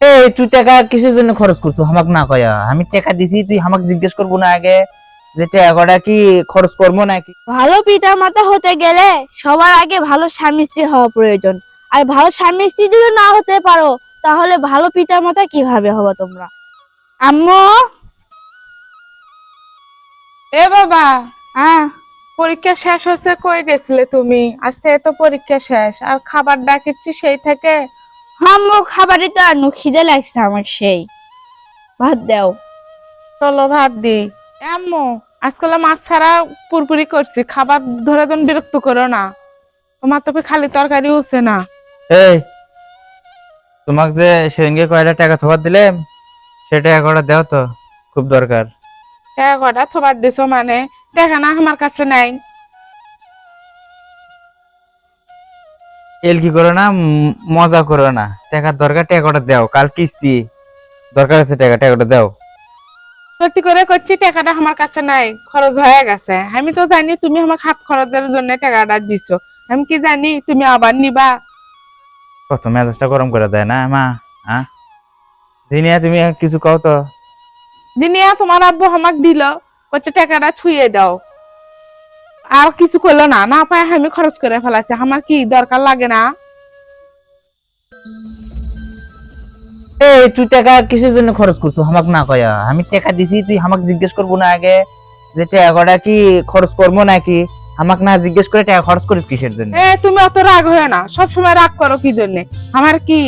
এই তুই টাকা কিসের জন্য খরচ করছ? হামাক না কয়া। আমি টাকা দিছি তুই হামাক জিজ্ঞেস করব না আগে। যে টাকাটা কি খরচ করব নাকি? ভালো পিতা মাতা হতে গেলে সবার আগে ভালো স্বামী স্ত্রী হওয়া প্রয়োজন। আর ভালো স্বামী স্ত্রী যদি না হতে পারো তাহলে ভালো পিতা মাতা কীভাবে হবে তোমরা? আম্মু? এ বাবা হ্যাঁ পরীক্ষা শেষ হচ্ছে কই গেছিলে তুমি? আজকে তো পরীক্ষা শেষ আর খাবার ডাকিচ্ছি সেই থেকে? আম্মু খাবারই তো আনু খিদে লাগছে আমার সেই। ভাত দাও। চলো ভাত দি। আম্মু আজকাল মাছ ছাড়া পুরপুরি করছি খাবার ধরে ধরে বিরক্ত করো না। তোমার তো খালি তরকারি হচ্ছে না। এই তোমাক যে সেদিনকে কয়টা টাকা থবার দিলে সেটা টাকাটা দাও তো খুব দরকার টাকা কটা থবার দিছো মানে টাকা না আমার কাছে নাই। এল কি করো না মজা করো না। টাকার দরকার টাকাটা দাও। কাল কিস্তি। দরকার আছে টাকা টাকাটা দাও। সত্যি করে করছি টাকাটা আমার কাছে নাই। খরচ হয়ে গেছে। আমি তো জানি তুমি আমাকে হাত খরচের জন্য টাকাটা দিছো। আমি কি জানি তুমি আবার নিবা? কত মেজাজটা গরম করে দেয় না মা হ্যাঁ দিনিয়া তুমি কিছু কও তো। দিনিয়া তোমার আব্বু আমাক দিল। করছে টাকাটা ছুঁয়ে দাও। আর কিছু করল না। না পায় আমি খরচ করে ফেলাছি আমার কি দরকার লাগে না? এই তুই টাকা কিসের জন্য খরচ করছ? হামাক না কয়া। আমি টাকা দিছি তুই হামাক জিজ্ঞেস করব না আগে। যে টাকাটা কি খরচ করব নাকি? না জিজ্ঞেস করে টাকা খরচ করিস কিসের জন্য? এ তুমি অত রাগ হয়ে না। সব সময় রাগ করো কি জন্য? আমার কি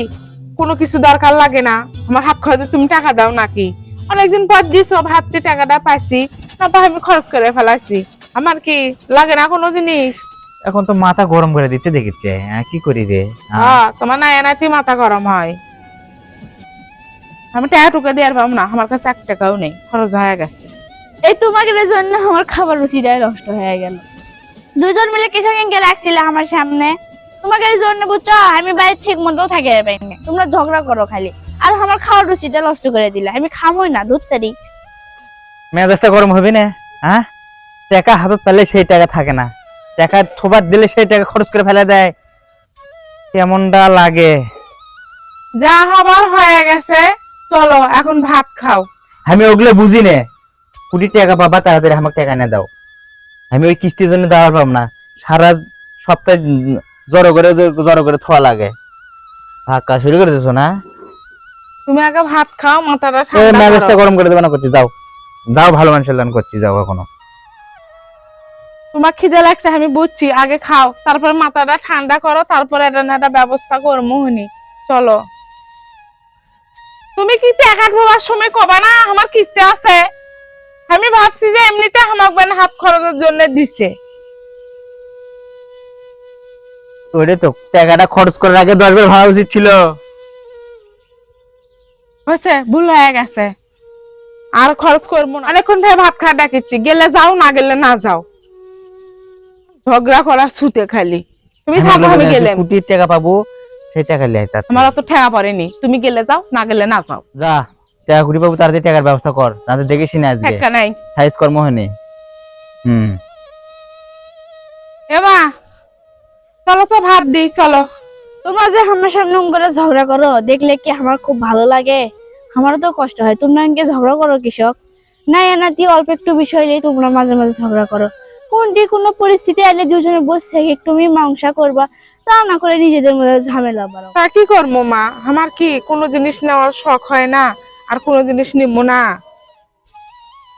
কোনো কিছু দরকার লাগে না? আমার হাত খরচে তুমি টাকা দাও নাকি? অনেকদিন পর দিছো ভাবছি টাকাটা পাইছি। তারপর আমি খরচ করে ফেলাইছি। আমার কি লাগে না কোনো জিনিস? এখন তো মাথা গরম করে দিচ্ছে দেখিচ্ছে হ্যাঁ কি করি রে? হ্যাঁ? হ্যাঁ তোমার না এনাতেই মাথা গরম হয়। আমি টাকা টুকা দিয়ে আর পাবো না আমার কাছে এক টাকাও নেই খরচ হয়ে গেছে। এই তোমাদের জন্য আমার খাবার রুচিটাই নষ্ট হয়ে গেল। দুজন মিলে কিছু কিনকে লাগছিল আমার সামনে। তোমাকে এই জন্য বুঝছ আমি বাইরে ঠিক মতো থাকে পাইনি তোমরা ঝগড়া করো খালি। আর আমার খাওয়ার রুচিটা নষ্ট করে দিলে। আমি খামোই না দুধ তারি মেজাজটা গরম হবে না? হ্যাঁ? টাকা হাতত পেলে সেই টাকা থাকে না। টাকা থোবার দিলে সেই টাকা খরচ করে ফেলে দেয়। কেমনটা লাগে? যা হবার হয়ে গেছে চলো এখন ভাত খাও। আমি ওগুলো বুঝি নে কোটি টাকা পাবা তাড়াতাড়ি আমাকে টাকা এনে দাও। আমি ওই কিস্তির জন্য দেওয়ার পাব না। সারা সপ্তাহে জড়ো করে জড়ো করে থোয়া লাগে। ধাক্কা শুরু করে দিছো না? তুমি আগে ভাত খাও মাথাটা ঠান্ডা করো। গরম করে দেবে না করছি যাও। যাও ভালো মানুষের করছি যাও এখনও। তোমার খিদে লাগছে আমি বুঝছি। আগে খাও তারপর মাথাটা ঠান্ডা করো তারপরে এটা না একটা ব্যবস্থা করব হনি। চলো। তুমি কি টাকা ঢোবার সময় কবা না আমার কিস্তি আছে? আমি ভাবছি যে এমনিতে আমাকে বেন হাত খরচের জন্য দিছে। ওরে তো টাকাটা খরচ করার আগে দশ বার ভাবা উচিত ছিল। হয়েছে ভুল হয়ে গেছে। আর খরচ করব না। অনেকক্ষণ থেকে ভাত খাওয়া ডাকিচ্ছি গেলে যাও না গেলে না যাও। ঝগড়া করার ছুতে খালি। তুমি থাকো আমি গেলাম কোটি টাকা পাবো সেই টাকা লিয়ে যাচ্ছে আমার অত ঠেকা পড়েনি। তুমি গেলে যাও না গেলে না যাও। যা টাকা কুড়ি পাবো তাড়াতাড়ি টাকার ব্যবস্থা কর। না তো দেখিস না আজকে। ঠেকা নাই। সাইজ কর্ম হয়নি। হুম। এমা চলো তো ভাত দিই চলো। তোমরা যে আমার সামনে করে ঝগড়া করো দেখলে কি আমার খুব ভালো লাগে? আমারও তো কষ্ট হয়। তোমরা এনকে ঝগড়া করো কৃষক? না এনাতি অল্প একটু বিষয় নিয়ে তোমরা মাঝে মাঝে ঝগড়া করো। কোনটি কোনো পরিস্থিতি আইলে দুজনে বসে একটু মীমাংসা করবা তা না করে নিজেদের মধ্যে ঝামেলা বাড়াও। তা কি করব মা? আমার কি কোনো জিনিস নেওয়ার শখ হয় না? আর কোনো জিনিস নিব না?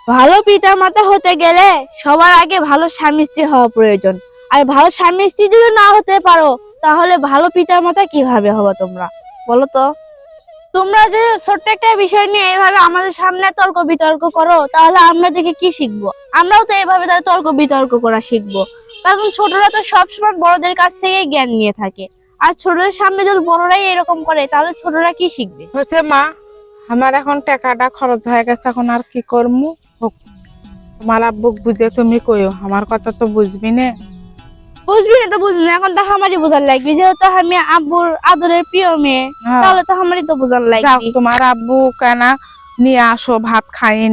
ভালো পিতা মাতা হতে গেলে সবার আগে ভালো স্বামী স্ত্রী হওয়া প্রয়োজন। আর ভালো স্বামী স্ত্রী যদি না হতে পারো তাহলে ভালো পিতা মাতা কীভাবে হবে তোমরা? বলো তো। তোমরা যে ছোট্ট একটা বিষয় নিয়ে এইভাবে আমাদের সামনে তর্ক বিতর্ক করো, তাহলে আমরা দেখে কি শিখব? আমরাও তো এইভাবে তাদের তর্ক বিতর্ক করা শিখব। কারণ ছোটরা তো সবসময় বড়দের কাছ থেকে জ্ঞান নিয়ে থাকে। আর ছোটদের সামনে যদি বড়রাই এরকম করে, তাহলে ছোটরা কি শিখবে? হচ্ছে মা, আমার এখন টাকাটা খরচ হয়ে গেছে, এখন আর কি করব তোমার আব্বু বুঝে তুমি কইও, আমার কথা তো বুঝবি না। বুঝবি না তো বুঝবি না এখন তো আমারই বোঝার লাগবে। যেহেতু আমি আব্বুর আদরের প্রিয় মেয়ে হ্যাঁ। তাহলে তো আমারই তো বোঝার লাগবে। তোমার আব্বু কেনা নিয়ে আসো ভাত খাইয়ে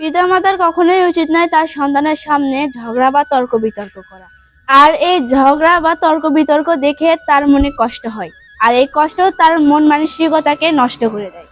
পিতা মাতার কখনোই উচিত নয় তার সন্তানের সামনে ঝগড়া বা তর্ক বিতর্ক করা। আর এই ঝগড়া বা তর্ক বিতর্ক দেখে তার মনে কষ্ট হয় আর এই কষ্ট তার মন মানসিকতাকে নষ্ট করে দেয়।